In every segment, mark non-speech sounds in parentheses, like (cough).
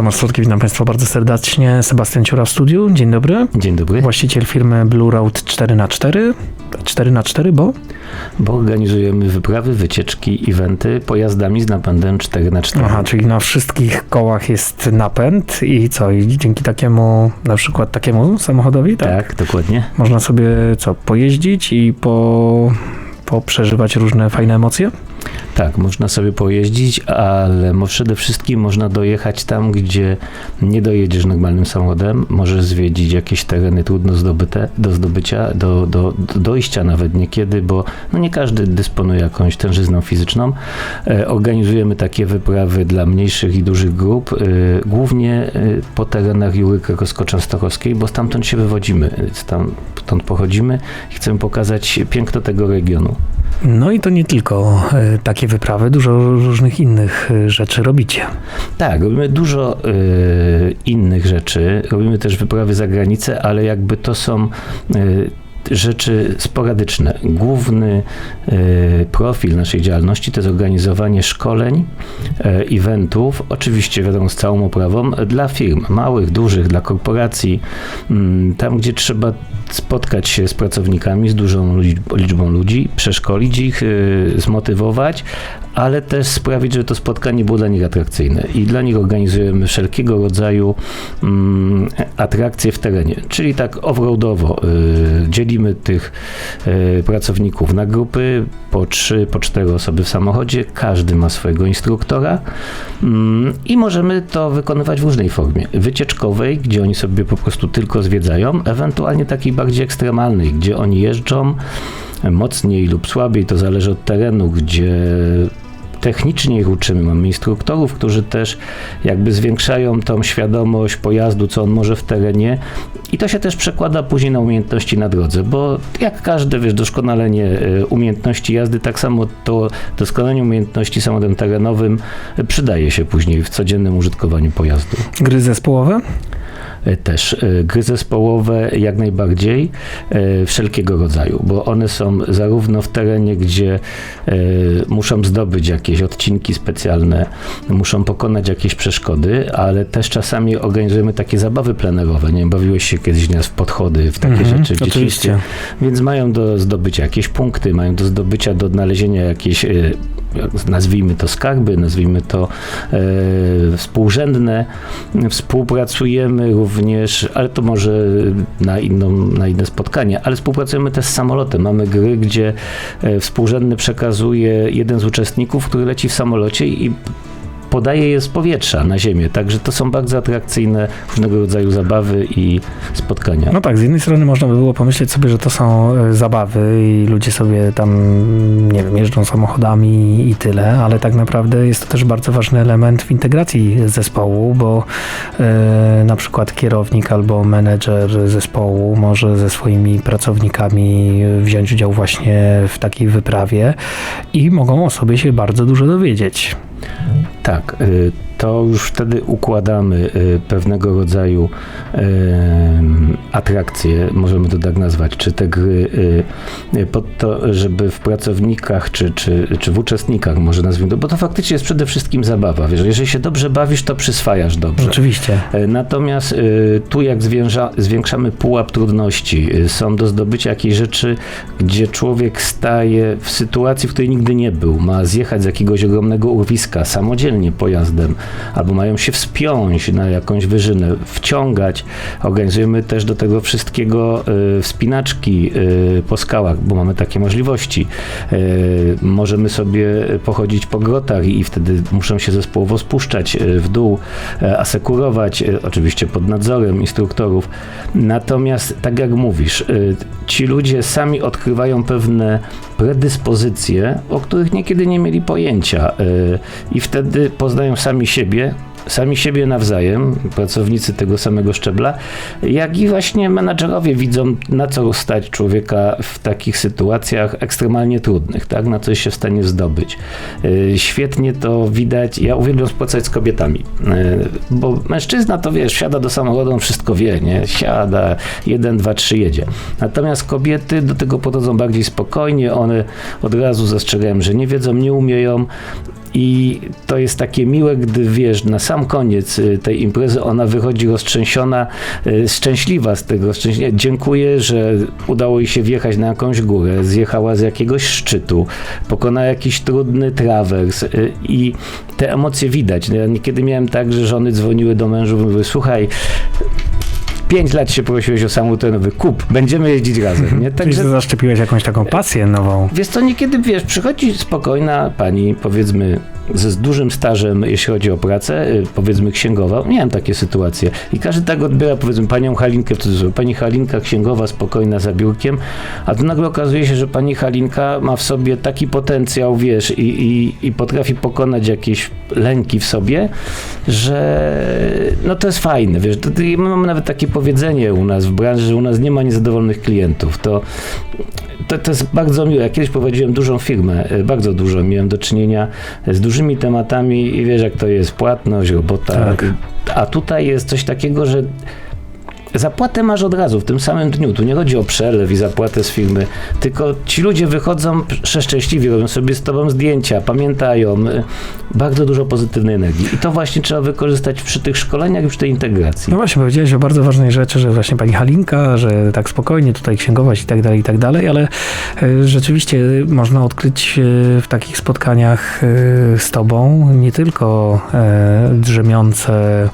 Tomasz Słodki, witam Państwa bardzo serdecznie. Sebastian Ciura w studiu, dzień dobry. Dzień dobry. Właściciel firmy Blue Road 4x4. 4x4, bo? Bo organizujemy wyprawy, wycieczki, eventy pojazdami z napędem 4x4. Aha, czyli na wszystkich kołach jest napęd i co? I dzięki takiemu, na przykład takiemu samochodowi, tak? tak, dokładnie. Można sobie co, pojeździć i po, po przeżywać różne fajne emocje? Tak, można sobie pojeździć, ale przede wszystkim można dojechać tam, gdzie nie dojedziesz normalnym samochodem. Możesz zwiedzić jakieś tereny trudno zdobyte, do zdobycia, do, do, do dojścia nawet niekiedy, bo no nie każdy dysponuje jakąś tężyzną fizyczną. E, organizujemy takie wyprawy dla mniejszych i dużych grup, e, głównie e, po terenach Jury Krakowsko-Częstochowskiej, bo stamtąd się wywodzimy, stamtąd pochodzimy i chcemy pokazać piękno tego regionu. No i to nie tylko e, takie wyprawy, dużo różnych innych e, rzeczy robicie. Tak, robimy dużo y, innych rzeczy. Robimy też wyprawy za granicę, ale jakby to są rzeczy sporadyczne. Główny y, profil naszej działalności to jest organizowanie szkoleń, y, eventów, oczywiście wiadomo z całą oprawą, dla firm małych, dużych, dla korporacji, mm, tam gdzie trzeba spotkać się z pracownikami, z dużą liczb- liczbą ludzi, przeszkolić ich, y, zmotywować, ale też sprawić, żeby to spotkanie było dla nich atrakcyjne. I dla nich organizujemy wszelkiego rodzaju mm, atrakcje w terenie, czyli tak off-roadowo. Y, dzielimy tych y, pracowników na grupy, po trzy, po cztery osoby w samochodzie, każdy ma swojego instruktora mm, i możemy to wykonywać w różnej formie. Wycieczkowej, gdzie oni sobie po prostu tylko zwiedzają, ewentualnie takiej bardziej ekstremalnej, gdzie oni jeżdżą mocniej lub słabiej, to zależy od terenu, gdzie technicznie ich uczymy. Mamy instruktorów, którzy też jakby zwiększają tą świadomość pojazdu, co on może w terenie i to się też przekłada później na umiejętności na drodze, bo jak każde, wiesz, doskonalenie e, umiejętności jazdy, tak samo to doskonalenie umiejętności samochodem terenowym przydaje się później w codziennym użytkowaniu pojazdu. Gry zespołowe? E, też e, gry zespołowe jak najbardziej e, wszelkiego rodzaju, bo one są zarówno w terenie, gdzie muszą zdobyć jakieś odcinki specjalne, muszą pokonać jakieś przeszkody, ale też czasami organizujemy takie zabawy plenerowe. Nie wiem, bawiłeś się kiedyś nie, w podchody, w takie Mhm, rzeczy w oczywiście. dzieciństwie. Więc mają do zdobycia jakieś punkty, mają do zdobycia, do odnalezienia jakieś, e, nazwijmy to skarby, nazwijmy to e, współrzędne. Współpracujemy również, ale to może na, inną, na inne spotkanie, ale współpracujemy też z samolotem. Mamy gry, gdzie e, współrzędny przekazuje jeden z uczestników, który leci w samolocie i podaje je z powietrza na ziemię. Także to są bardzo atrakcyjne różnego rodzaju zabawy i spotkania. No tak, z jednej strony można by było pomyśleć sobie, że to są e, zabawy i ludzie sobie tam, nie wiem, jeżdżą samochodami i tyle, ale tak naprawdę jest to też bardzo ważny element w integracji zespołu, bo e, na przykład kierownik albo menedżer zespołu może ze swoimi pracownikami wziąć udział właśnie w takiej wyprawie i mogą o sobie się bardzo dużo dowiedzieć. Tak, y, to już wtedy układamy y, pewnego rodzaju atrakcje, możemy to tak nazwać, czy te gry y, pod to, żeby w pracownikach, czy, czy, czy w uczestnikach, może nazwijmy to, bo to faktycznie jest przede wszystkim zabawa. Wiesz, jeżeli się dobrze bawisz, to przyswajasz dobrze. Oczywiście. E, Natomiast y, tu jak zwiększa, zwiększamy pułap trudności, są do zdobycia jakieś rzeczy, gdzie człowiek staje w sytuacji, w której nigdy nie był, ma zjechać z jakiegoś ogromnego urwiska samodzielnie pojazdem, albo mają się wspiąć na jakąś wyżynę, wciągać. Organizujemy też do tego wszystkiego y, wspinaczki y, po skałach, bo mamy takie możliwości. Y, Możemy sobie pochodzić po grotach i wtedy muszą się zespołowo spuszczać y, w dół, e, asekurować, e, oczywiście pod nadzorem instruktorów. Natomiast, tak jak mówisz, y, ci ludzie sami odkrywają pewne predyspozycje, o których niekiedy nie mieli pojęcia y, i wtedy poznają sami siebie, sami siebie nawzajem, pracownicy tego samego szczebla, jak i właśnie menadżerowie widzą, na co stać człowieka w takich sytuacjach ekstremalnie trudnych, tak? na co się w stanie zdobyć. Y, Świetnie to widać, ja uwielbiam współpracować z kobietami, y, bo mężczyzna to wiesz, siada do samochodu, on wszystko wie, nie? siada, jeden, dwa, trzy jedzie. Natomiast kobiety do tego podchodzą bardziej spokojnie, one od razu zastrzegają, że nie wiedzą, nie umieją, I to jest takie miłe, gdy wiesz, na sam koniec y, tej imprezy ona wychodzi roztrzęsiona, y, szczęśliwa z tego. Szczęśliwa. Dziękuję, że udało jej się wjechać na jakąś górę, zjechała z jakiegoś szczytu, pokonała jakiś trudny trawers y, i te emocje widać. Ja niekiedy miałem tak, że żony dzwoniły do mężów i mówiły, słuchaj, pięć lat się prosiłeś o samochód nowy, kup, będziemy jeździć razem. Nie? (laughs) Czyli Także zaszczepiłeś jakąś taką pasję nową. Wiesz co, niekiedy, wiesz, przychodzi spokojna pani, powiedzmy, ze z dużym stażem, jeśli chodzi o pracę, y, powiedzmy księgowa. Miałem takie sytuacje. I każdy tak odbiera, powiedzmy, panią Halinkę w cudzysłowie. Pani Halinka księgowa, spokojna, za biurkiem, a tu nagle okazuje się, że pani Halinka ma w sobie taki potencjał, wiesz, i, i, i potrafi pokonać jakieś lęki w sobie, że no to jest fajne, wiesz. To, to, my mamy nawet takie powiedzenie u nas w branży, że u nas nie ma niezadowolonych klientów. To to, to jest bardzo miłe. Ja kiedyś prowadziłem dużą firmę, e, bardzo dużo. Miałem do czynienia z dużymi tematami i wiesz, jak to jest płatność, robota. Tak. A tutaj jest coś takiego, że Zapłatę masz od razu, w tym samym dniu. Tu nie chodzi o przelew i zapłatę z firmy, tylko ci ludzie wychodzą przeszczęśliwi, robią sobie z tobą zdjęcia, pamiętają. y, Bardzo dużo pozytywnej energii. I to właśnie trzeba wykorzystać przy tych szkoleniach i przy tej integracji. No właśnie, powiedziałeś o bardzo ważnej rzeczy, że właśnie pani Halinka, że tak spokojnie tutaj księgować i tak dalej, i tak dalej, ale e, rzeczywiście można odkryć e, w takich spotkaniach z tobą nie tylko drzemiące,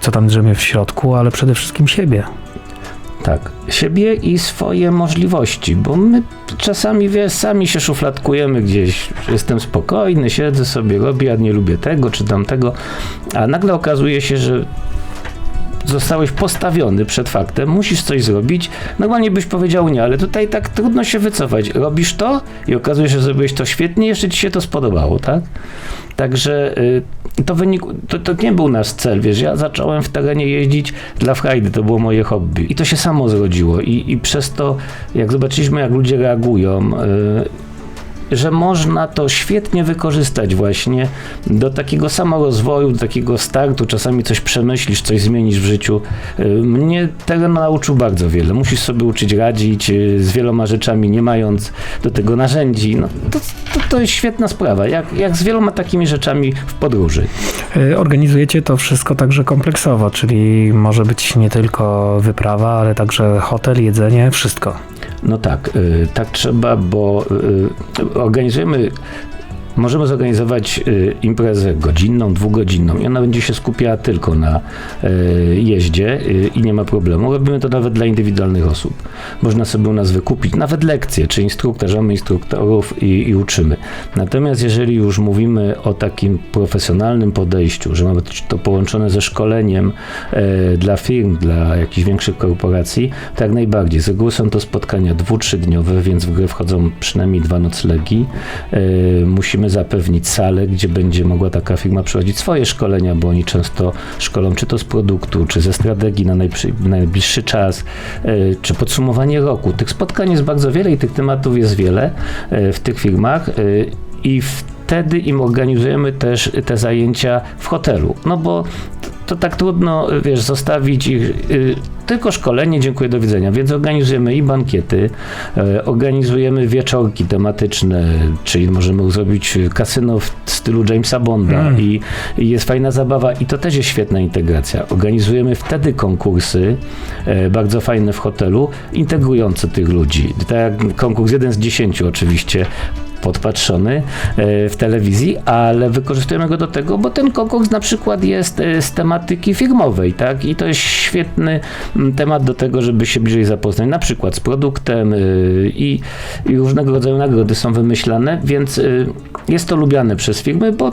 co tam drzemie w środku, ale przede wszystkim siebie. Tak, siebie i swoje możliwości, bo my czasami, wiesz, sami się szufladkujemy gdzieś, jestem spokojny, siedzę sobie, robię, ja nie lubię tego czy tamtego, a nagle okazuje się, że zostałeś postawiony przed faktem, musisz coś zrobić, normalnie byś powiedział nie, ale tutaj tak trudno się wycofać. Robisz to i okazuje się, że zrobiłeś to świetnie, jeszcze ci się to spodobało, tak? Także y, to, wynik, to, to nie był nasz cel, wiesz, ja zacząłem w terenie jeździć dla frajdy, to było moje hobby. I to się samo zrodziło i, i przez to, jak zobaczyliśmy, jak ludzie reagują, y, że można to świetnie wykorzystać właśnie do takiego samorozwoju, do takiego startu, czasami coś przemyślisz, coś zmienisz w życiu. Y, Mnie teren nauczył bardzo wiele. Musisz sobie uczyć radzić y, z wieloma rzeczami, nie mając do tego narzędzi. No, to, to, to jest świetna sprawa, jak, jak z wieloma takimi rzeczami w podróży. E, Organizujecie to wszystko także kompleksowo, czyli może być nie tylko wyprawa, ale także hotel, jedzenie, wszystko. No tak, y, tak trzeba, bo y, organizujemy. Możemy zorganizować y, imprezę godzinną, dwugodzinną i ona będzie się skupiała tylko na y, jeździe y, i nie ma problemu. Robimy to nawet dla indywidualnych osób. Można sobie u nas wykupić nawet lekcje, czy instruktor, mamy instruktorów i, i uczymy. Natomiast jeżeli już mówimy o takim profesjonalnym podejściu, że mamy to połączone ze szkoleniem dla firm, dla jakichś większych korporacji, to jak najbardziej. Z reguły są to spotkania dwu, trzydniowe, więc w grę wchodzą przynajmniej dwa noclegi. E, zapewnić salę, gdzie będzie mogła taka firma prowadzić swoje szkolenia, bo oni często szkolą czy to z produktu, czy ze strategii na najbliższy czas, e, czy podsumowanie roku. Tych spotkań jest bardzo wiele i tych tematów jest wiele e, w tych firmach e, i wtedy im organizujemy też te zajęcia w hotelu. No bo to, to tak trudno, wiesz, zostawić ich. Tylko szkolenie, dziękuję, do widzenia. Więc organizujemy i bankiety, e, organizujemy wieczorki tematyczne, czyli możemy zrobić kasyno w stylu Jamesa Bonda Mm. i, i jest fajna zabawa i to też jest świetna integracja. Organizujemy wtedy konkursy, e, bardzo fajne w hotelu, integrujące tych ludzi. Tak jak konkurs jeden z dziesięciu oczywiście, podpatrzony e, w telewizji, ale wykorzystujemy go do tego, bo ten konkurs na przykład jest e, z tematyki firmowej, tak? I to jest świetny mm, temat do tego, żeby się bliżej zapoznać, na przykład z produktem e, i, i różnego rodzaju nagrody są wymyślane, więc jest to lubiane przez firmy, bo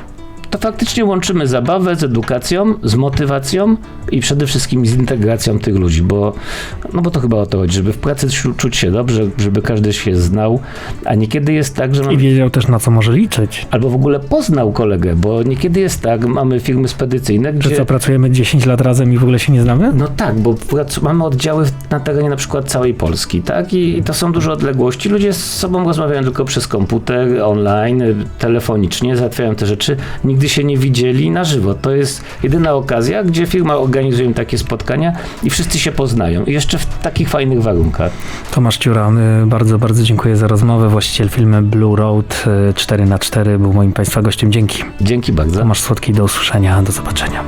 to faktycznie łączymy zabawę z edukacją, z motywacją i przede wszystkim z integracją tych ludzi, bo, no bo to chyba o to chodzi, żeby w pracy czu- czuć się dobrze, żeby każdy się znał, a niekiedy jest tak, że I wiedział też na co może liczyć. albo w ogóle poznał kolegę, bo niekiedy jest tak, mamy firmy spedycyjne, Że gdzie... co, pracujemy 10 lat razem i w ogóle się nie znamy? No tak, bo mamy oddziały na terenie na przykład całej Polski, tak? I, I to są duże odległości. Ludzie z sobą rozmawiają tylko przez komputer, online, telefonicznie, załatwiają te rzeczy. Nigdy nigdy się nie widzieli na żywo. To jest jedyna okazja, gdzie firma organizuje takie spotkania i wszyscy się poznają. I jeszcze w takich fajnych warunkach. Tomasz Ciura, y, bardzo, bardzo dziękuję za rozmowę. Właściciel filmu Blue Road y, 4 na 4 był moim Państwa gościem. Dzięki. Dzięki bardzo. Tomasz Słodki, do usłyszenia, do zobaczenia.